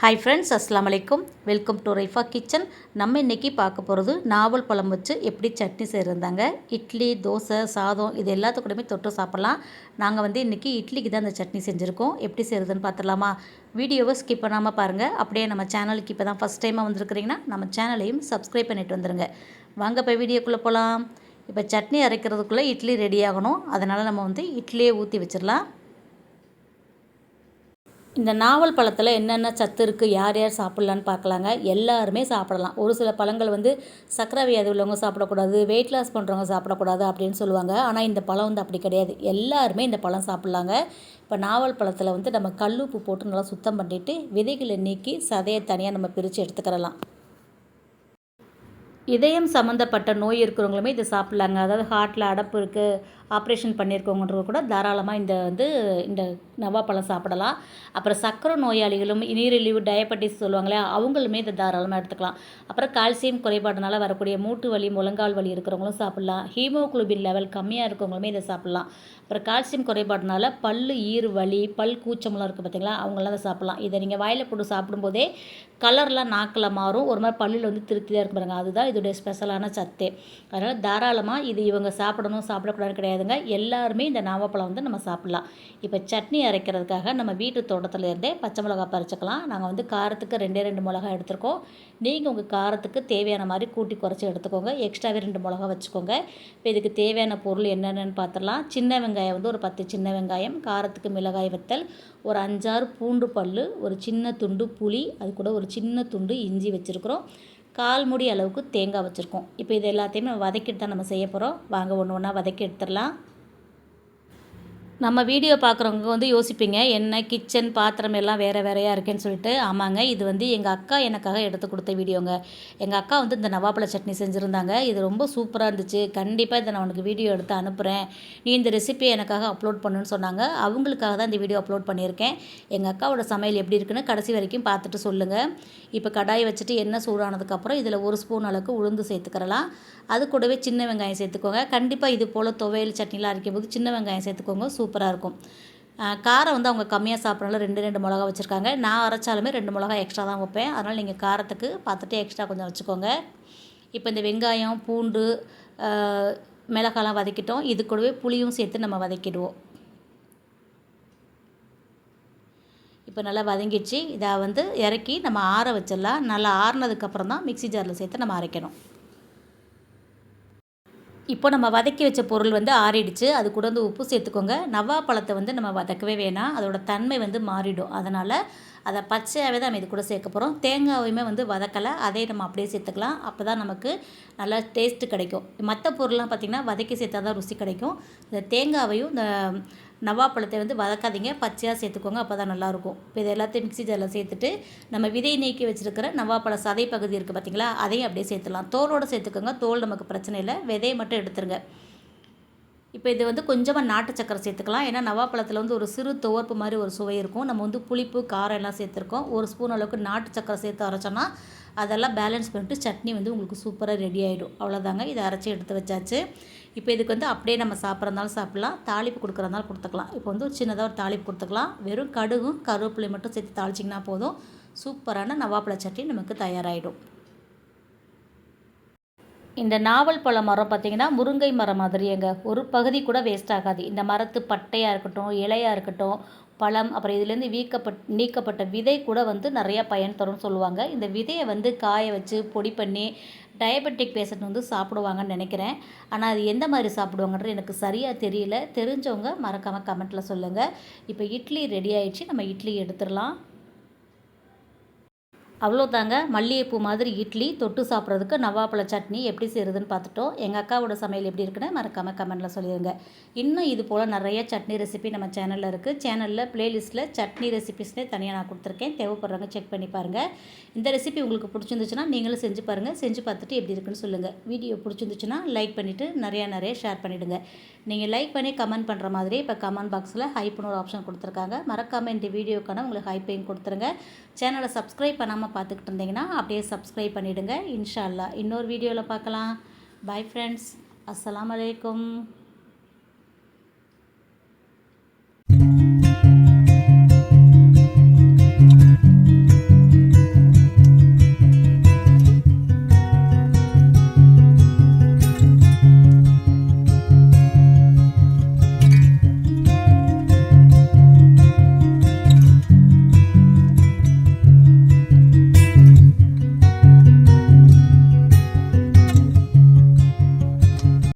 Hi friends அஸ்லாம் வலைக்கும் welcome to Raifa kitchen நம்ம இன்றைக்கி பார்க்க போகிறது நாவல் பழம் வச்சு எப்படி சட்னி செய்கிறாங்க இட்லி தோசை சாதம் இது எல்லாத்துக்கூடமே தொட்டு சாப்பிட்லாம். நாங்கள் வந்து இன்றைக்கி இட்லிக்கு தான் அந்த சட்னி செஞ்சுருக்கோம். எப்படி செய்கிறதுன்னு பார்த்துடலாமா? வீடியோவை ஸ்கிப் பண்ணாமல் பாருங்கள் அப்படியே நம்ம சேனலுக்கு இப்போ தான் ஃபஸ்ட் டைமாக வந்துருக்குறீங்கன்னா நம்ம சேனலையும் சப்ஸ்கிரைப் பண்ணிட்டு வந்துடுங்க வாங்க இப்போ வீடியோக்குள்ளே போகலாம் இப்போ சட்னி அரைக்கிறதுக்குள்ளே இட்லி ரெடி ஆகணும். அதனால் நம்ம வந்து இட்லியே ஊற்றி வச்சிடலாம். இந்த நாவல் பழத்தில் என்னென்ன சத்து இருக்குது யார் யார் சாப்பிட்லான்னு பார்க்கலாங்க. எல்லாருமே சாப்பிடலாம். ஒரு சில பழங்கள் வந்து சக்கரை வியாதி உள்ளவங்க சாப்பிடக்கூடாது வெயிட் லாஸ் பண்ணுறவங்க சாப்பிடக்கூடாது அப்படின்னு சொல்லுவாங்க. ஆனால் இந்த பழம் வந்து அப்படி கிடையாது. எல்லாருமே இந்த பழம் சாப்பிட்லாங்க. இப்போ நாவல் பழத்தில் வந்து நம்ம கல்லுப்பு போட்டு நல்லா சுத்தம் பண்ணிவிட்டு விதைகளை நீக்கி சதையை தனியாக நம்ம பிரித்து எடுத்துக்கிறலாம். இதயம் சம்மந்தப்பட்ட நோய் இருக்கிறவங்களுமே இதை சாப்பிட்லாங்க. அதாவது ஹார்ட்டில் அடப்பு இருக்குது ஆப்ரேஷன் பண்ணியிருக்கவங்கன்றது கூட தாராளமாக இந்த வந்து இந்த நவாப்பழம் சாப்பிடலாம். அப்புறம் சக்கரை நோயாளிகளும் நீரிழிவு டயபெட்டிஸ் சொல்லுவாங்களே அவங்களுமே இதை தாராளமாக எடுத்துக்கலாம். அப்புறம் கால்சியம் குறைபாடுனால வரக்கூடிய மூட்டு வலி முழங்கால் வலி இருக்கிறவங்களும் சாப்பிட்லாம். ஹீமோகுளோபின் லெவல் கம்மியாக இருக்கவங்களுமே இதை சாப்பிட்லாம். அப்புறம் கால்சியம் குறைபாடுனால பல் ஈர் வலி பல் கூச்சமெல்லாம் இருக்குது பார்த்தீங்களா அவங்களாம் அதை சாப்பிட்லாம். இதை நீங்கள் வாயில் போட்டு சாப்பிடும்போதே கலர்லாம் நாக்கில் மாறும். ஒரு மாதிரி பல்லில் வந்து திருப்தியாக இருக்கும் பாருங்கள் அதுதான் இதோடைய ஸ்பெஷலான சத்து. அதனால் தாராளமாக இது இவங்க சாப்பிடணும் சாப்பிடக்கூடாது கிடையாது. கிடையாதுங்க. எல்லாருமே இந்த நாவப்பழம் வந்து நம்ம சாப்பிட்லாம். இப்போ சட்னி அரைக்கிறதுக்காக நம்ம வீட்டு தோட்டத்தில் இருந்தே பச்சை மிளகா பறிச்சுக்கலாம். நாங்கள் வந்து காரத்துக்கு ரெண்டே ரெண்டு மிளகா எடுத்துருக்கோம். நீங்கள் உங்கள் காரத்துக்கு தேவையான மாதிரி கூட்டி குறைச்சி எடுத்துக்கோங்க. எக்ஸ்ட்ராவே ரெண்டு மிளகா வச்சுக்கோங்க. இப்போ இதுக்கு தேவையான பொருள் என்னென்னு பார்த்துடலாம் சின்ன வெங்காயம் வந்து ஒரு பத்து சின்ன வெங்காயம் காரத்துக்கு மிளகாய் வத்தல் ஒரு அஞ்சாறு பூண்டு பல் ஒரு சின்ன துண்டு புளி அது கூட ஒரு சின்ன துண்டு இஞ்சி வச்சுருக்குறோம். கால் முடி அளவுக்கு தேங்காய் வச்சுருக்கோம். இப்போ இது எல்லாத்தையுமே வதக்கிட்டு தான் நம்ம செய்ய போகிறோம் வாங்க ஒன்று ஒன்றா வதக்கி எடுத்துடலாம். நம்ம வீடியோ பார்க்குறவங்க வந்து யோசிப்பீங்க என்ன கிச்சன் பாத்திரம் எல்லாம் வேறு வேறையாக இருக்கேன்னு சொல்லிட்டு. ஆமாங்க இது வந்து எங்கள் அக்கா எனக்காக எடுத்து கொடுத்த வீடியோங்க. எங்கள் அக்கா வந்து இந்த நவாப்பழ சட்னி செஞ்சுருந்தாங்க. இது ரொம்ப சூப்பராக இருந்துச்சு. கண்டிப்பாக இதை நான் உனக்கு வீடியோ எடுத்து அனுப்புகிறேன் நீ இந்த ரெசிபியை எனக்காக அப்லோட் பண்ணுன்னு சொன்னாங்க. அவங்களுக்காக தான் இந்த வீடியோ அப்லோட் பண்ணியிருக்கேன். எங்கள் அக்காவோட சமையல் எப்படி இருக்குன்னு கடைசி வரைக்கும் பார்த்துட்டு சொல்லுங்கள் இப்போ கடாயை வச்சுட்டு எண்ணெய் சூடானதுக்கப்புறம் இதில் ஒரு ஸ்பூன் அளவுக்கு உளுந்து சேர்த்துக்கிறலாம். அது கூடவே சின்ன வெங்காயம் சேர்த்துக்கோங்க. கண்டிப்பாக இது போல் துவையல் சட்னிலாம் அரைக்கும் போது சின்ன வெங்காயம் சேர்த்துக்கோங்க. சூப்பராக இருக்கும். காரம் வந்து அவங்க கம்மியாக சாப்பிட்றனால ரெண்டு ரெண்டு மிளகா வச்சுருக்காங்க. நான் அரைச்சாலுமே ரெண்டு மிளகா எக்ஸ்ட்ரா தான் வைப்பேன். அதனால் நீங்கள் காரத்துக்கு பார்த்துட்டே எக்ஸ்ட்ரா கொஞ்சம் வச்சுக்கோங்க. இப்போ இந்த வெங்காயம் பூண்டு மிளகாலாம் வதக்கிட்டோம். இது கூடவே புளியும் சேர்த்து நம்ம வதக்கிடுவோம். இப்போ நல்லா வதங்கிடுச்சு. இதை வந்து இறக்கி நம்ம ஆற வச்சிடலாம். நல்லா ஆறுனதுக்கப்புறம் தான் மிக்சி ஜாரில் சேர்த்து நம்ம அரைக்கணும். இப்போ நம்ம வதக்கி வச்ச பொருள் வந்து ஆறிடுச்சு. அது கூட வந்து உப்பு சேர்த்துக்கோங்க. நவா பழத்தை வந்து நம்ம வதக்கவே வேணாம். அதோட தன்மை வந்து மாறிடும். அதனால் அதை பச்சையாகவே தான் நம்ம இது கூட சேர்க்க போகிறோம் தேங்காயுமே வந்து வதக்கலை. அதே நம்ம அப்படியே சேர்த்துக்கலாம். அப்போ தான் நமக்கு நல்லா டேஸ்ட்டு கிடைக்கும். மற்ற பொருள்லாம் பார்த்திங்கன்னா வதக்கி சேர்த்தா தான் ருசி கிடைக்கும். இந்த தேங்காவையும் இந்த நவாப்பழத்தை வந்து வதக்காதீங்க பச்சையாக சேர்த்துக்கோங்க அப்போ தான் நல்லாயிருக்கும். இப்போ இது எல்லாத்தையும் மிக்சி ஜாரில் சேர்த்துட்டு நம்ம விதை நீக்கி வச்சுருக்கிற நவாப்பழ சதை பகுதி இருக்குது பார்த்திங்களா அதையும் அப்படியே சேர்த்துலாம் தோலோடு சேர்த்துக்கோங்க தோல் நமக்கு பிரச்சனை இல்லை விதையை மட்டும் எடுத்துருங்க. இப்போ இது வந்து கொஞ்சமாக நாட்டு சக்கரை சேர்த்துக்கலாம். ஏன்னா நவாப்பழத்தில் வந்து ஒரு சிறு துவர்ப்பு மாதிரி ஒரு சுவை இருக்கும். நம்ம வந்து புளிப்பு காரம் எல்லாம் சேர்த்துருக்கோம். ஒரு ஸ்பூன் அளவுக்கு நாட்டு சக்கரை சேர்த்து அரைச்சோன்னா அதெல்லாம் பேலன்ஸ் பண்ணிட்டு சட்னி வந்து உங்களுக்கு சூப்பராக ரெடி ஆகிடும் அவ்வளோதாங்க இதை அரைச்சி எடுத்து வச்சாச்சு. இப்போ இதுக்கு வந்து அப்படியே நம்ம சாப்பிட்றதாலும் சாப்பிட்லாம். தாளிப்பு கொடுக்குறதுனால கொடுத்துக்கலாம். இப்போ வந்து ஒரு சின்னதாக ஒரு தாளிப்பு கொடுத்துக்கலாம். வெறும் கடுகும் கருவேப்பிலை மட்டும் சேர்த்து தாளிச்சிங்கன்னா போதும். சூப்பரான நவாப்பழ சட்னி நமக்கு தயாராகிடும் இந்த நாவல் பழ மரம் பார்த்திங்கன்னா முருங்கை மரம் மாதிரியேங்க ஒரு பகுதி கூட வேஸ்ட் ஆகாது. இந்த மரத்து பட்டையாக இருக்கட்டும் இலையாக இருக்கட்டும் பழம் அப்புறம் இதுலேருந்து வீக்கப்பட் நீக்கப்பட்ட விதை கூட வந்து நிறையா பயன் தரும்னு சொல்லுவாங்க. இந்த விதையை வந்து காய வச்சு பொடி பண்ணி டயபெட்டிக் பேஷண்ட் வந்து சாப்பிடுவாங்கன்னு நினைக்கிறேன். ஆனால் அது எந்த மாதிரி சாப்பிடுவாங்கன்றது எனக்கு சரியாக தெரியல. தெரிஞ்சவங்க மறக்காமல் கமெண்ட்டில் சொல்லுங்கள் இப்போ இட்லி ரெடி ஆயிடுச்சு. நம்ம இட்லி எடுத்துடலாம். அவ்வளோதாங்க. மல்லிகைப்பூ மாதிரி இட்லி தொட்டு சாப்பிட்றதுக்கு நவாப்பழ சட்னி எப்படி செய்கிறதுன்னு பார்த்துட்டோம். எங்கள் அக்காவோட சமையல் எப்படி இருக்குன்னு மறக்காமல் கமெண்ட்டில் சொல்லிடுங்க இன்னும் இது போல் நிறைய சட்னி ரெசிபி நம்ம சேனலில் இருக்குது சேனலில் ப்ளேலிஸ்ட்டில் சட்னி ரெசிபிஸ்னே தனியாக நான் கொடுத்துருக்கேன். தேவைப்படுறவங்க செக் பண்ணி பாருங்கள் இந்த ரெசிபி உங்களுக்கு பிடிச்சிருந்துச்சுன்னா நீங்களும் செஞ்சு பாருங்கள் செஞ்சு பார்த்துட்டு எப்படி இருக்குன்னு சொல்லுங்கள் வீடியோ பிடிச்சிருந்துச்சுன்னா லைக் பண்ணிவிட்டு நிறையா நிறைய ஷேர் பண்ணிவிடுங்க நீங்கள் லைக் பண்ணி கமெண்ட் பண்ணுற மாதிரி இப்போ கமெண்ட் பாக்ஸில் ஹைப்னு ஒரு ஆப்ஷன் கொடுத்துருக்காங்க. மறக்காமல் இந்த வீடியோக்கான உங்களுக்கு ஹைப்பையும் கொடுத்துருங்க. சேனலை சப்ஸ்கிரைப் பண்ணாமல் பண்ணாமல் பார்த்துக்கிட்டு இருந்தீங்கன்னா அப்படியே சப்ஸ்கிரைப் பண்ணிவிடுங்க இன்ஷால்லா இன்னொரு வீடியோவில் பார்க்கலாம். பாய் ஃப்ரெண்ட்ஸ் அஸ்லாம் வலைக்கம்